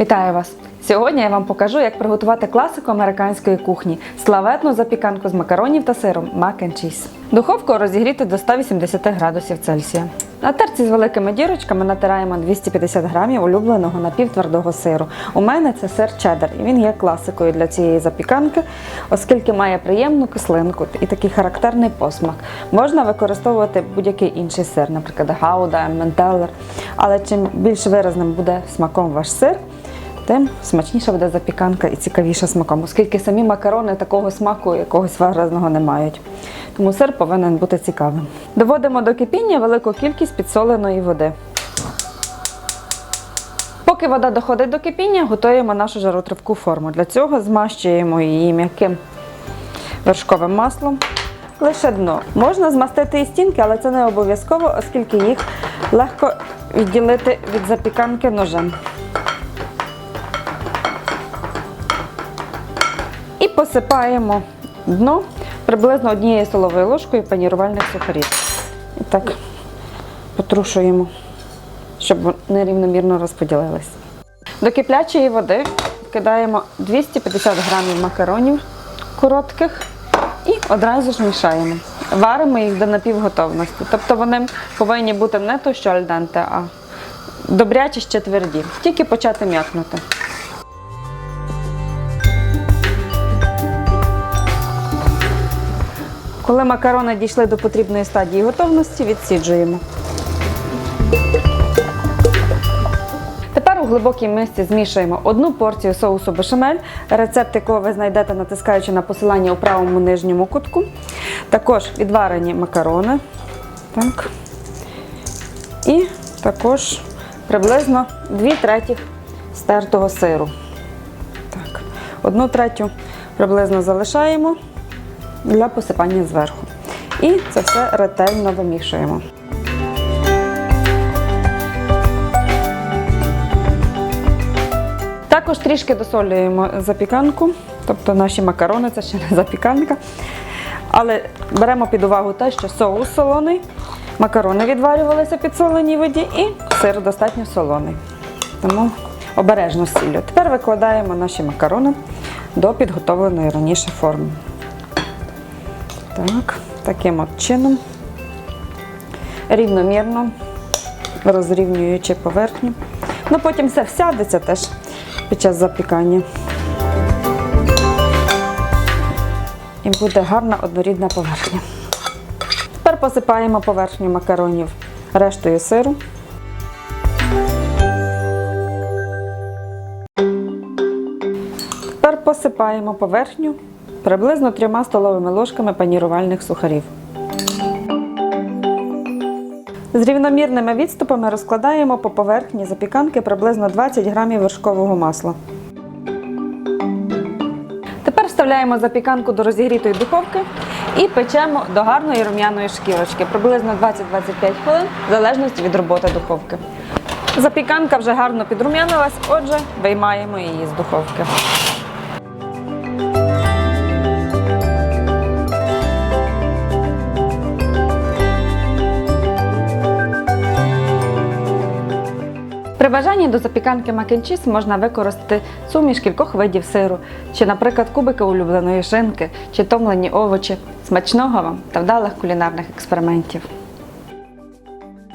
Вітаю вас! Сьогодні я вам покажу, як приготувати класику американської кухні славетну запіканку з макаронів та сиром mac and cheese. Духовку розігріти до 180 градусів Цельсія. На терці з великими дірочками натираємо 250 грамів улюбленого напівтвердого сиру. У мене це сир чеддер, і він є класикою для цієї запіканки, оскільки має приємну кислинку і такий характерний посмак. Можна використовувати будь-який інший сир, наприклад, гауда, ментеллер. Але чим більш виразним буде смаком ваш сир, тим смачніша буде запіканка і цікавіша смаком, оскільки самі макарони такого смаку якогось виразного не мають. Тому сир повинен бути цікавим. Доводимо до кипіння велику кількість підсоленої води. Поки вода доходить до кипіння, готуємо нашу жаротривку форму. Для цього змащуємо її м'яким вершковим маслом. Лише дно. Можна змастити і стінки, але це не обов'язково, оскільки їх легко відділити від запіканки ножем. Посипаємо дно приблизно однією столовою ложкою панірувальних сухарів. І так потрушуємо, щоб вони рівномірно розподілились. До киплячої води кидаємо 250 грамів макаронів коротких і одразу ж мішаємо. Варимо їх до напівготовності. Тобто вони повинні бути не то що альденте, а добрячі ще тверді. Тільки почати м'якнути. Коли макарони дійшли до потрібної стадії готовності, відсіджуємо. Тепер у глибокій мисці змішуємо одну порцію соусу бешамель, рецепт якого ви знайдете, натискаючи на посилання у правому нижньому кутку. Також відварені макарони. Так. І також приблизно 2 третіх стертого сиру. Так. Одну третю приблизно залишаємо для посипання зверху. І це все ретельно вимішуємо. Також трішки досолюємо запіканку, тобто наші макарони, це ще не запіканка. Але беремо під увагу те, що соус солоний, макарони відварювалися під соленій воді і сир достатньо солоний. Тому обережно сіллю. Тепер викладаємо наші макарони до підготовленої раніше форми. Так, таким от чином, рівномірно розрівнюючи поверхню. Ну потім все всядеться теж під час запікання. І буде гарна однорідна поверхня. Тепер посипаємо поверхню макаронів рештою сиру. Тепер посипаємо поверхню приблизно трьома столовими ложками панірувальних сухарів. З рівномірними відступами розкладаємо по поверхні запіканки приблизно 20 грамів вершкового масла. Тепер вставляємо запіканку до розігрітої духовки і печемо до гарної рум'яної шкірочки приблизно 20-25 хвилин, в залежності від роботи духовки. Запіканка вже гарно підрум'янилась, отже, виймаємо її з духовки. При бажанні до запіканки макінчіс можна використати суміш кількох видів сиру, чи, наприклад, кубики улюбленої шинки, чи томлені овочі. Смачного вам та вдалих кулінарних експериментів.